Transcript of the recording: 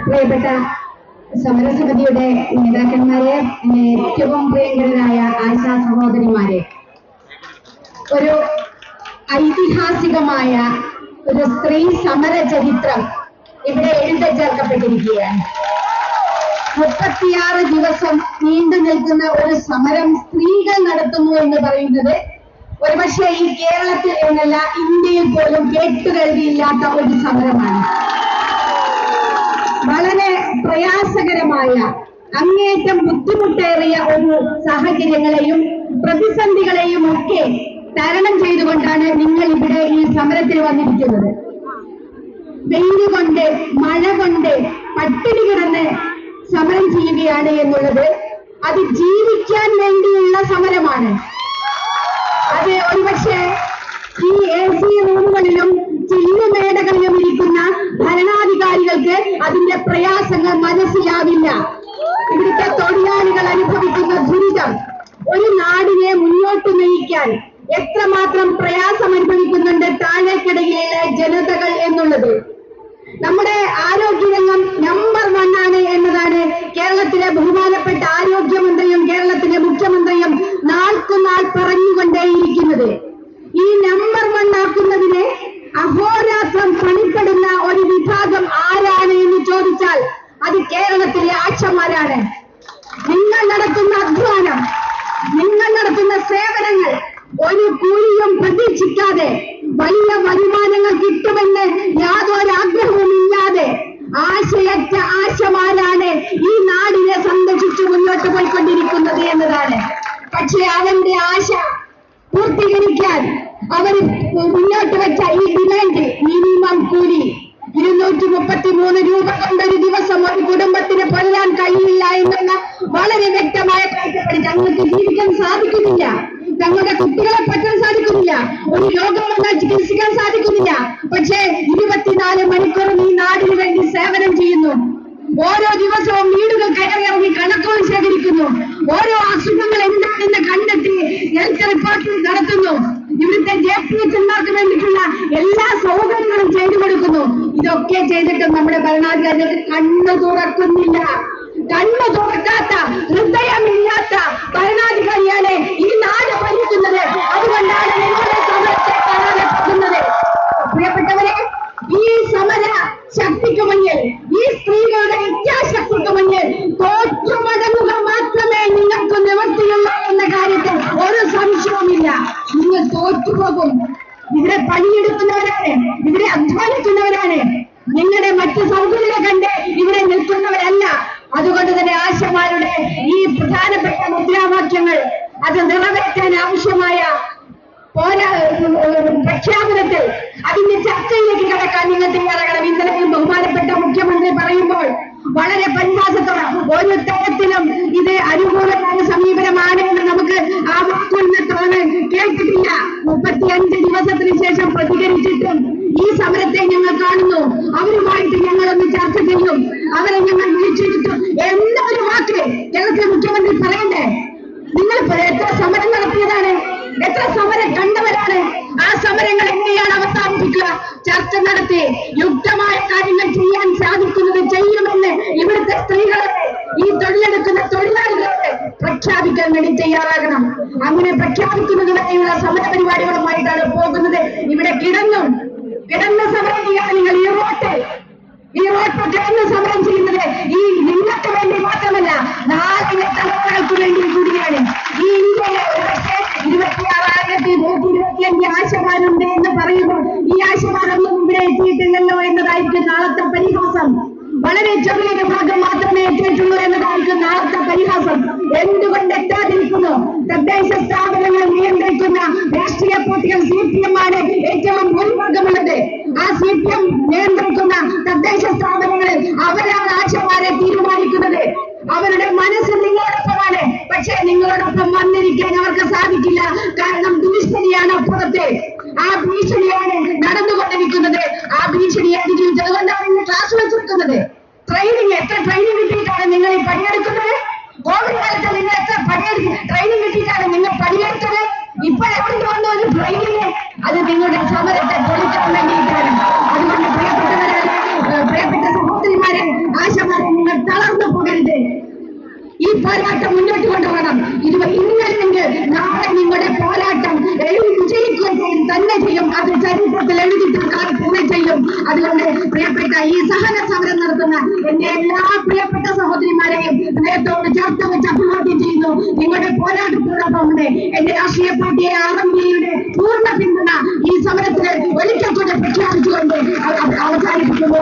പ്രിയപ്പെട്ട സമരസമിതിയുടെ നേതാക്കന്മാരെ ഏറ്റവും പ്രിയങ്കരനായ ആശാ സഹോദരിമാരെ. ഒരു ഐതിഹാസികമായ ഒരു സ്ത്രീ സമര ചരിത്രം ഇവിടെ എഴുതി ചേർക്കപ്പെട്ടിരിക്കുകയാണ് മുപ്പത്തിയാറ് ദിവസം നീണ്ടു നിൽക്കുന്ന ഒരു സമരം സ്ത്രീകൾ നടത്തുന്നു എന്ന് പറയുന്നത് ഒരുപക്ഷെ ഈ കേരളത്തിൽ എന്നല്ല ഇന്ത്യയിൽ പോലും കേട്ടുകേൾവിയില്ലാത്ത ഒരു സമരമാണ് വളരെ പ്രയാസകരമായ അങ്ങേയറ്റം ബുദ്ധിമുട്ടേറിയ ഒരു സാഹചര്യങ്ങളെയും പ്രതിസന്ധികളെയും ഒക്കെ തരണം ചെയ്തുകൊണ്ടാണ് നിങ്ങൾ ഇവിടെ ഈ സമരത്തിൽ വന്നിരിക്കുന്നത്. വെയിൽ കൊണ്ട് മഴ കൊണ്ട് പട്ടിണി കിടന്ന് സമരം ചെയ്യുകയാണ് എന്നുള്ളത്. അത് ജീവിക്കാൻ വേണ്ടിയുള്ള സമരമാണ് അത് ഒരുപക്ഷെ ഈ എ സി റൂമുകളിലും ചില്ലുമേടകളിലും ഇരിക്കുന്ന ഭരണാധികാരികൾക്ക് അതിന്റെ പ്രയാസങ്ങൾ മനസ്സിലാവില്ല. ഇവിടുത്തെ തൊഴിലാളികൾ അനുഭവിക്കുന്ന ദുരിതം ഒരു നാടിനെ മുന്നോട്ട് നയിക്കാൻ എത്രമാത്രം പ്രയാസം അനുഭവിക്കുന്നുണ്ട് താഴേക്കിടയിലെ ജനതകൾ എന്നുള്ളത് നമ്മുടെ ആരോഗ്യരംഗം നമ്പർ വൺ ആണ് എന്നതാണ് കേരളത്തിലെ ബഹുമാനപ്പെട്ട ആരോഗ്യമന്ത്രിയും കേരളത്തിലെ മുഖ്യമന്ത്രിയും നാൾക്കുനാൾ പറഞ്ഞുകൊണ്ടേയിരിക്കുന്നത് ഈ നമ്പർ വൺ ആക്കുന്നതിന് അഹോരാത്രം പണിപ്പെടുന്ന ഒരു വിഭാഗം ആരാണ് എന്ന് ചോദിച്ചാൽ അത് കേരളത്തിലെ ആക്ഷന്മാരാണ് നിങ്ങൾ നടത്തുന്ന അധ്വാനം നിങ്ങൾ നടത്തുന്ന സേവനങ്ങൾ ഒരു കൂലിയും പ്രതീക്ഷിക്കാതെ വലിയ വരുമാനങ്ങൾ കിട്ടുമെന്ന് യാതൊരു ആഗ്രഹവും ഇല്ലാതെ ആശയറ്റ ആശമാരാണ് ഈ നാടിനെ സംരക്ഷിച്ചു മുന്നോട്ട് പോയിക്കൊണ്ടിരിക്കുന്നത് എന്നതാണ്. പക്ഷെ അവന്റെ ആശ പൂർത്തീകരിക്കാൻ അവർ മുന്നോട്ട് വെച്ച ഈ ഡിമാൻഡ് മിനിമം കൂലി ഇരുന്നൂറ്റി മുപ്പത്തി മൂന്ന് രൂപ കൊണ്ട് ഒരു ദിവസം ഒരു കുടുംബത്തിന് കൊല്ലാൻ കഴിയില്ല എന്നുള്ള വളരെ വ്യക്തമായ കാഴ്ചപ്പാട് ഞങ്ങൾക്ക് ജീവിക്കാൻ സാധിക്കുന്നില്ല. ഞങ്ങളുടെ കുട്ടികളെ പറ്റാൻ സാധിക്കുന്നില്ല. ഒരു രോഗം പി വേണ്ടിയിട്ടുള്ള എല്ലാ സൗകര്യങ്ങളും ചെയ്തു കൊടുക്കുന്നു ഇതൊക്കെ ചെയ്തിട്ടും നമ്മുടെ ഭരണാധികാരികൾക്ക് കണ്ണു തുറക്കുന്നില്ല. കണ്ണു തുറക്കാത്ത ഹൃദയമില്ലാത്ത ഭരണാധികാരിയാണ് ഈ നാട് ഭരിക്കുന്നത് അതുകൊണ്ടാണ് നിങ്ങളുടെ സമരത്തെ കാണാതെ പോകുന്നത് പ്രിയപ്പെട്ടവരെ ഈ സമര ശക്തിക്ക് മുന്നിൽ ഈ സ്ത്രീകളുടെ ഇച്ഛാശക്തിക്ക് മുന്നിൽ തോറ്റുമടങ്ങുക മാത്രമേ നിങ്ങൾക്ക് നിവർത്തിയുള്ളൂ എന്ന കാര്യത്തിൽ ഒരു സംശയവുമില്ല നിങ്ങൾ തോറ്റുപോകും ഇവിടെ പണിയെടുക്കുന്നവരാണ്. ഇവിടെ അധ്വാനിക്കുന്നവരാണ്. നിങ്ങളുടെ മറ്റു സൗകര്യങ്ങൾ കണ്ട് ഇവിടെ നിൽക്കുന്നവരല്ല. അതുകൊണ്ട് തന്നെ ആശമാരുടെ ഈ പ്രധാനപ്പെട്ട മുദ്രാവാക്യങ്ങൾ അത് നിറവേറ്റാൻ ആവശ്യമായ പോരാ പ്രഖ്യാപനത്തിൽ അതിന്റെ ചർച്ചയിലേക്ക് കടക്കാൻ നിങ്ങൾ തയ്യാറാകണം. ഇന്നലെയും ബഹുമാനപ്പെട്ട മുഖ്യമന്ത്രി പറയുമ്പോൾ വളരെ പരിഹാസത്തോടെ ഒരു തരത്തിലും ഇത് അനുകൂലമായ സമീപനമാണ് ആ വാക്കുകളിൽ കേട്ടിട്ടില്ല മുപ്പത്തിയഞ്ച് ദിവസത്തിന് ശേഷം പ്രതികരിച്ചിട്ടും ഈ സമരത്തെ ഞങ്ങൾ കാണുന്നു. അവരുമായിട്ട് ഞങ്ങൾ ഒന്ന് ചർച്ച ചെയ്യും. അവരെ ഞങ്ങൾ വിളിച്ചിട്ടു എന്നൊരു വാക്ക് കേരളത്തിലെ മുഖ്യമന്ത്രി പറയണ്ടേ? നിങ്ങൾ എത്ര സമരം നടത്തിയതാണ്? എത്ര സമരം കണ്ടവരാണ്? ആ സമരങ്ങൾ എങ്ങനെയാണ് അവസാനിപ്പിക്കുക? ചർച്ച നടത്തി യുക്തമായ കാര്യങ്ങൾ ചെയ്യാൻ സാധിക്കുന്നത് ചെയ്യുമെന്ന് ഇവിടുത്തെ സ്ത്രീകളെ പ്രഖ്യാപിക്കാൻ വേണ്ടി തയ്യാറാകണം. അങ്ങനെ പ്രഖ്യാപിക്കുന്നതിനായുള്ള സമര പരിപാടികളുമായിട്ടാണ് പോകുന്നത്. ഇവിടെ കിടന്നും കിടന്ന സമരം ചെയ്യാൻ നിങ്ങൾ ഈ റോട്ട് ഈ റോട്ട് കിടന്ന് സമരം ചെയ്യുന്നത്. ഈ നിങ്ങൾക്ക് വേണ്ടി മാത്രമല്ല നാലിലെ തലമുറകൾക്ക് വേണ്ടി കൂടിയാണ്. ഈ ഇന്ത്യയിലെ ഇരുപത്തിയാറായിരത്തി നൂറ്റി ഇരുപത്തിയഞ്ച് ആശമാരുണ്ട് എന്ന് പറയുമ്പോൾ ഈ ആശമാരൊന്നും ഇവിടെ എത്തിയിട്ടില്ലല്ലോ എന്നതായിരിക്കും നാളത്തെ പരിഹാസം. വളരെ ചെറിയൊരു ഭാഗം മാത്രമേ എത്തിയിട്ടുള്ളൂ എന്നതായിരിക്കും നാളത്തെ പരിഹാസം. എന്തുകൊണ്ട് എത്താതിരിക്കുന്നു തദ്ദേശ സ്ഥാപനങ്ങൾ നിയന്ത്രിക്കുന്ന രാഷ്ട്രീയ പാർട്ടികൾ സി പി എം ആണ് ഏറ്റവും ഭൂരിഭാഗമുള്ളത് ആ സി പി എം നിയന്ത്രിക്കുന്ന ട്രെയിനിങ് കിട്ടിയിട്ടാണ് നിങ്ങൾ പണിയെടുത്തത്. ഇപ്പോൾ എവിടെ വന്ന ഒരു ട്രെയിനിങ് അത് നിങ്ങളുടെ സമരത്തെ പൊളിക്കാൻ വേണ്ടിയിട്ടാണ്. അതുകൊണ്ട് പ്രിയപ്പെട്ടവരെ പ്രിയപ്പെട്ട സഹോദരിമാരെ ആശമാരെ നിങ്ങൾ തളർന്നു പോകരുത്. ഈ പോരാട്ടം മുന്നോട്ട് കൊണ്ടുപോകണം. ഇത് ഇന്നല്ലെങ്കിൽ നാളെ നിങ്ങളുടെ പോരാട്ടം വിജയിക്കുകയും തന്നെ ചെയ്യും. അത് ചരിത്രത്തിൽ എഴുതി തന്നെ ചെയ്യും. അതുകൊണ്ട് പ്രിയപ്പെട്ട ഈ സഹന സമരം നടത്തുന്ന എന്റെ എല്ലാ പ്രിയപ്പെട്ട സഹോദരിമാരെയും നേരത്തോട് ചേർത്ത് വെച്ച് അഭിവാദ്യം ചെയ്യുന്നു. നിങ്ങളുടെ പോരാട്ടത്തോടൊപ്പം ഉണ്ട് എന്റെ രാഷ്ട്രീയ പാർട്ടിയെ ആർ എം പിയുടെ പൂർണ പിന്തുണ ഈ സമരത്തിന് ഒരിക്കൽ കൂടെ പ്രഖ്യാപിച്ചുകൊണ്ട് അവ- അവസാനിപ്പിക്കുന്നു